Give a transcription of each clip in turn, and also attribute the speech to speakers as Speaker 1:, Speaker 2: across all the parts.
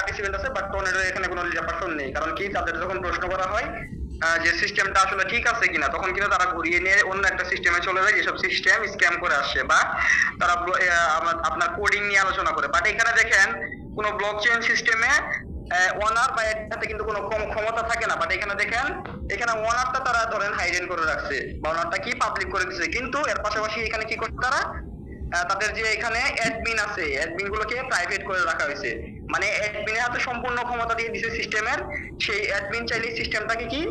Speaker 1: Participant আছে but tornado এখানে কোনো পার্সন নেই। কারণ কি, তাদের যখন প্রশ্ন করা হয় যে সিস্টেমটা আসলে ঠিক আছে কিনা, তখন কিন্তু তারা ঘুরিয়ে নিয়ে অন্য একটা সিস্টেমে চলে যায়, যেসব সিস্টেম স্ক্যাম করে আসছে বা তারা আপনার কোডিং নিয়ে আলোচনা করে। বাট এখানে দেখেন, কোনো ব্লক চেইন সিস্টেমে ওনার বা এটাতে কিন্তু কোনো কম ক্ষমতা থাকে না। বাট এখানে দেখেন, এখানে ওনারটা তারা ধরেন হাইডেন করে রাখছে। বা ওনারটা কি পাবলিক করে দিচ্ছে কিন্তু এর পাশাপাশি এখানে কি করছে তারা? তাদের যে এখানে অ্যাডমিন আছে অ্যাডমিন গুলোকে প্রাইভেট করে রাখা হয়েছে। মানে অ্যাডমিনের হাতে সম্পূর্ণ ক্ষমতা দিয়ে দিছে সিস্টেমের সেই অ্যাডমিন চাইলে সিস্টেমটাকে কি?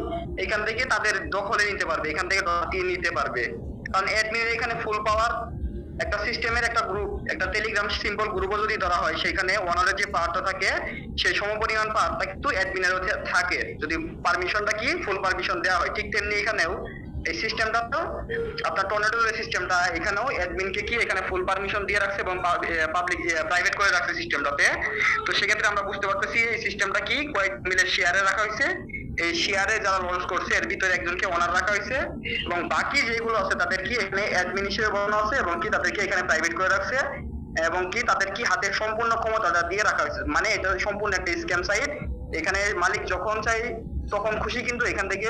Speaker 1: এখান থেকে তাদের দখলে নিতে পারবে, এখান থেকে দিয়ে নিতে পারবে। কারণ অ্যাডমিনের এখানে ফুল পাওয়ার একটা সিস্টেমের একটা গ্রুপ একটা টেলিগ্রাম সিম্পল গ্রুপও যদি ধরা হয়, সেখানে ওনারের যে পাওয়ারটা থাকে, সেই সমপরিমাণ পাওয়ারটা কিন্তু অ্যাডমিনের থাকে। যদি পারমিশনটা কি? ফুল পারমিশন দেওয়া হয়, ঠিক তেমনি এখানেও। এই সিস্টেমটা তো, আপনার টর্নেডোর সিস্টেমটা এখানেও অ্যাডমিনকে কি এখানে ফুল পারমিশন দিয়ে রাখছে এবং পাবলিক প্রাইভেট করে রাখছে সিস্টেমটাতে তো সেক্ষেত্রে আমরা বুঝতে পারতেছি এই সিস্টেমটা কি, কয়েক মিলে শেয়ারে রাখা হয়েছে। এই শেয়ারে যারা লঞ্চ করছে, এর ভিতরে একজনকে ওনার রাখা হয়েছে এবং বাকি যেগুলো আছে, তাদের কি এখানে অ্যাডমিন হিসেবে বসানো আছে এবং কি তাদেরকে এখানে প্রাইভেট করে রাখছে এবং কি তাদের কি হাতে সম্পূর্ণ ক্ষমতা দিয়ে রাখা হয়েছে? মানে এটা সম্পূর্ণ একটা স্ক্যাম সাইট এখানে মালিক যখন চাই, তখন খুশি কিন্তু এখান থেকে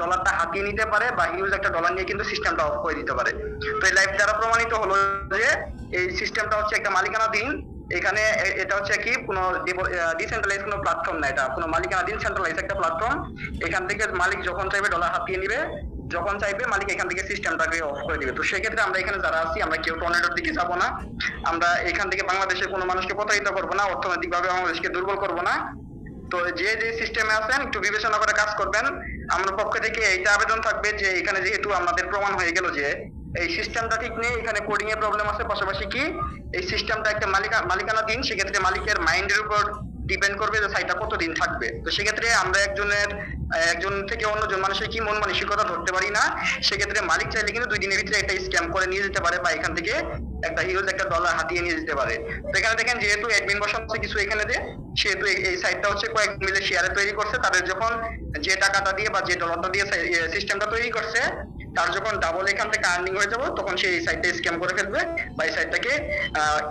Speaker 1: ডলারটা হাতিয়ে নিতে পারে বা হিউজ একটা ডলার নিয়ে কিন্তু সিস্টেমটা অফ করে দিতে পারে। তো এই লাইভ দ্বারা প্রমাণিত হলো যে এই সিস্টেমটা হচ্ছে একটা মালিকানাধীন এখানে এটা হচ্ছে কি? কোনো ডিসেন্ট্রালাইজ কোনো প্ল্যাটফর্ম না এটা। কোনো মালিকানাধীন সেন্ট্রালাইজ একটা প্ল্যাটফর্ম এখান থেকে মালিক যখন চাইবে ডলার হাতিয়ে নিবে, যখন চাইবে মালিক এখান থেকে সিস্টেমটাকে অফ করে দিবে। তো সেক্ষেত্রে আমরা এখানে যারা আছি, আমরা কেউ টর্নেডোর দিকে যাব না। আমরা এখান থেকে বাংলাদেশের কোনো মানুষকে প্রতারিত করব না, অর্থনৈতিকভাবে বাংলাদেশকে দুর্বল করব না। তো যে যে সিস্টেমে আছেন, একটু বিবেচনা করে কাজ করবেন। আমার পক্ষ থেকে এইটা আবেদন থাকবে যে এখানে যেহেতু আমাদের প্রমাণ হয়ে গেল যে এই সিস্টেমটা ঠিক নেই, এখানে কোডিং এর প্রবলেম আছে, পাশাপাশি কি? এই সিস্টেমটা একটা মালিকা, মালিকানাধীন, সেক্ষেত্রে মালিকের মাইন্ডের উপর ডিপেন্ড করবে যে সাইটটা কতদিন থাকবে। তো সেক্ষেত্রে আমরা একজনের, একজন থেকে অন্যজন মানুষের কি মন মানসিকতা ধরতে পারি না, সেক্ষেত্রে মালিক চাইলে কিন্তু দুই দিনের ভিতরে একটা স্ক্যাম করে নিয়ে যেতে পারে বা এখান থেকে একটা হিউজ একটা ডলার হাতিয়ে নিয়ে যেতে পারে। তো এখানে দেখেন যেহেতু অ্যাডমিন বসানো আছে কিছু এখানে দিয়ে সেহেতু এই সাইটটা হচ্ছে কয়েক মিলে শেয়ারে তৈরি করছে। তাদের যখন যে টাকাটা দিয়ে বা যে ডলারটা দিয়ে সিস্টেমটা তৈরি করছে তার যখন ডাবল এখান থেকে আর্নিং হয়ে যাব, তখন সে এই সাইটটা স্ক্যাম করে ফেলবে বা এই সাইটটাকে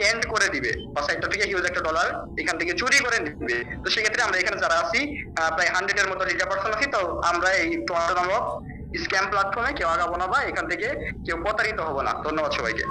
Speaker 1: এন্ড করে দিবে বা সাইটটা থেকে হিউজ একটা ডলার এখান থেকে চুরি করে নিবে। তো সেক্ষেত্রে আমরা এখানে যারা আছি প্রায় হান্ড্রেড এর মতো রিজার্ভ পার্সন আছি, তো আমরা এই তোমার নামক স্ক্যাম প্ল্যাটফর্মে কেউ আগাবো না বা এখান থেকে কেউ প্রতারিত হব না। ধন্যবাদ সবাইকে।